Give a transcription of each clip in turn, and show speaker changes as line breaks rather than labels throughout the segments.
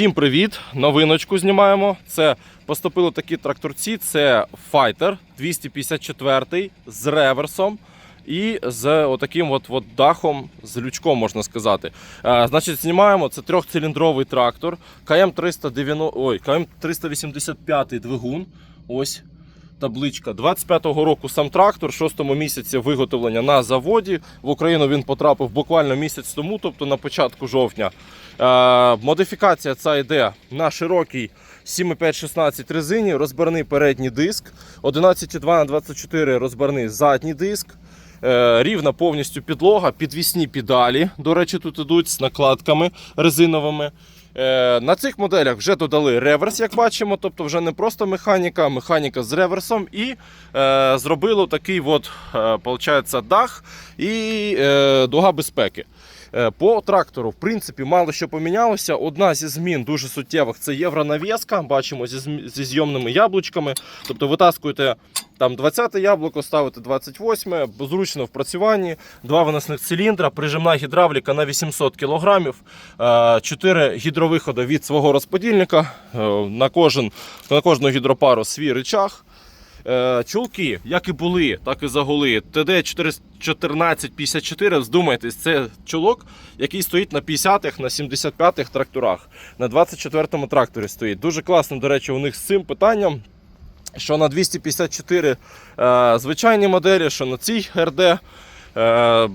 Всім привіт! Новиночку знімаємо. Це поступили такі тракторці. Це Fighter 254 з реверсом і з отаким от, от дахом, з лючком, можна сказати. Е, значить, знімаємо це трьохциліндровий трактор КМ 390, ой, КМ 385 двигун. Ось табличка 25-го року сам трактор, 6-му місяці виготовлення на заводі. В Україну він потрапив буквально місяць тому, тобто на початку жовтня. Е, модифікація ця йде на широкій 7,5-16 резині, розбірний передній диск, 11,2 на 24 розбірний задній диск. Е, рівна повністю підлога, підвісні педалі. До речі, тут ідуть з накладками резиновими. Е, На цих моделях вже додали реверс, як бачимо, тобто вже не просто механіка, а механіка з реверсом. І е, зробили такий от, е, дах і е, дуга безпеки. Е, По трактору, в принципі, мало що помінялося. Одна зі змін дуже суттєвих це євронав'язка. Бачимо зі, зі зйомними яблучками. Тобто витаскуєте там 20 яблуко, ставите 28, зручно в працюванні, два виносних циліндра, прижимна гідравліка на 800 кг, 4 гідровиходи від свого розподільника, е, на, кожен, на кожну гідропару свій рычаг. Е, Чулки, як і були, так і загули. ТД 1454, вздумайтесь, це чулок, який стоїть на 50-х, на 75-х тракторах. На 24-му тракторі стоїть. Дуже класно, до речі, у них з цим питанням. Що на 254 е, звичайні моделі, що на цій РД. Е,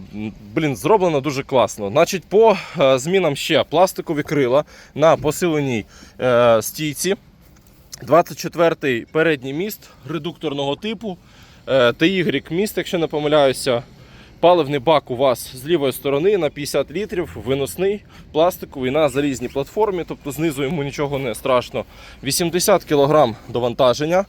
блін, зроблено дуже класно. Значить, по е, змінам ще пластикові крила на посиленій е, стійці. 24-й передній міст редукторного типу. Е, TY міст, якщо не помиляюся. Паливний бак у вас з лівої сторони на 50 літрів, виносний, пластиковий на залізній платформі, тобто знизу йому нічого не страшно. 80 кг довантаження.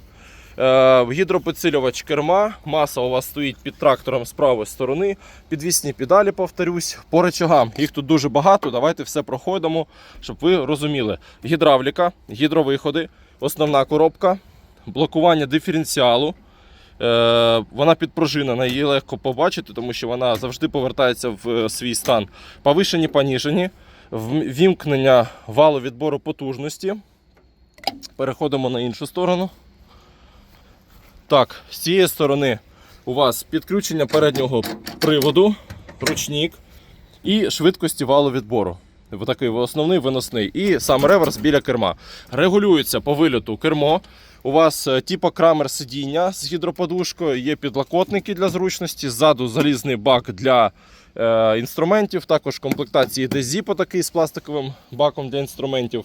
Е, Гідропідсилювач керма, маса у вас стоїть під трактором з правої сторони. Підвісні педалі, повторюсь. По речагам їх тут дуже багато. Давайте все проходимо, щоб ви розуміли. Гідравліка, гідровиходи, основна коробка, блокування диференціалу. Е, Вона підпружинена, її легко побачити, тому що вона завжди повертається в е, свій стан. Повишені, поніжені, вімкнення валу відбору потужності. Переходимо на іншу сторону. Так, з цієї сторони у вас підключення переднього приводу, ручник і швидкості валу відбору. Такий основний виносний. І сам реверс біля керма. Регулюється по вильоту кермо. У вас е, типу крамер сидіння з гідроподушкою, є підлокотники для зручності, ззаду залізний бак для е, інструментів, також комплектації йде такий з пластиковим баком для інструментів.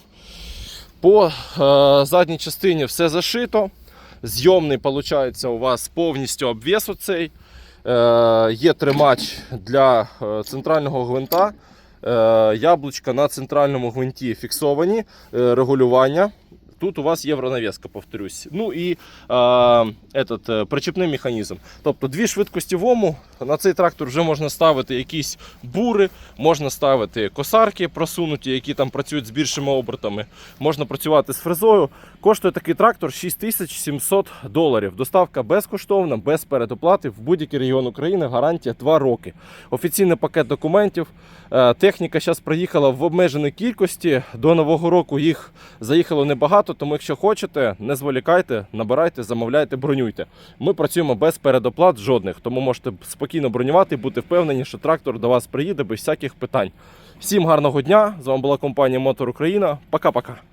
По е, задній частині все зашито. Зйомний виходить, у вас повністю обвес оцей. Е, є тримач для е, центрального гвинта. Е, яблучка на центральному гвинті фіксовані, е, регулювання. Тут у вас євронав'язка, повторюсь. Ну і е, этот, причепний механізм. Тобто дві швидкості в ому. На цей трактор вже можна ставити якісь бури, можна ставити косарки просунуті, які там працюють з більшими обертами. Можна працювати з фрезою. Коштує такий трактор 6700 доларів. Доставка безкоштовна, без передоплати в будь-який регіон України. Гарантія 2 роки. Офіційний пакет документів. Е, Техніка зараз приїхала в обмеженій кількості. До нового року їх заїхало небагато, тому якщо хочете, не зволікайте, набирайте, замовляйте, бронюйте. Ми працюємо без передоплат жодних, тому можете спокійно бронювати і бути впевнені, що трактор до вас приїде без всяких питань. Всім гарного дня! З вами була компанія Мотор Україна. Пока-пока.